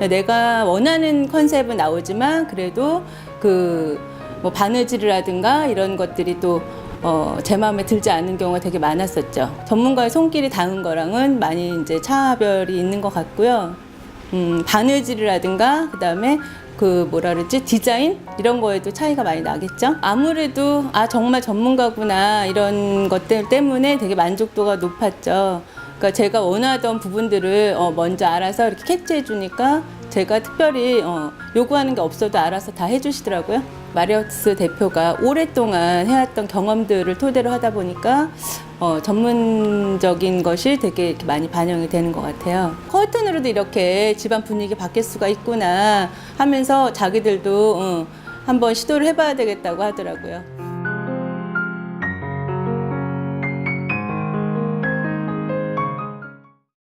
내가 원하는 컨셉은 나오지만 그래도 그 뭐 바느질이라든가 이런 것들이 또 어, 제 마음에 들지 않는 경우가 되게 많았었죠. 전문가의 손길이 닿은 거랑은 많이 이제 차별이 있는 것 같고요. 음, 바느질이라든가 그다음에 그 뭐라 그러지 디자인 이런 거에도 차이가 많이 나겠죠. 아무래도 아 정말 전문가구나 이런 것들 때문에 되게 만족도가 높았죠. 그러니까 제가 원하던 부분들을 어, 먼저 알아서 이렇게 캐치해 주니까 제가 특별히 어, 요구하는 게 없어도 알아서 다 해주시더라고요. 마리어스 대표가 오랫동안 해왔던 경험들을 토대로 하다 보니까 어, 전문적인 것이 되게 이렇게 많이 반영이 되는 것 같아요. 커튼으로도 이렇게 집안 분위기 바뀔 수가 있구나 하면서 자기들도 어, 한번 시도를 해봐야 되겠다고 하더라고요.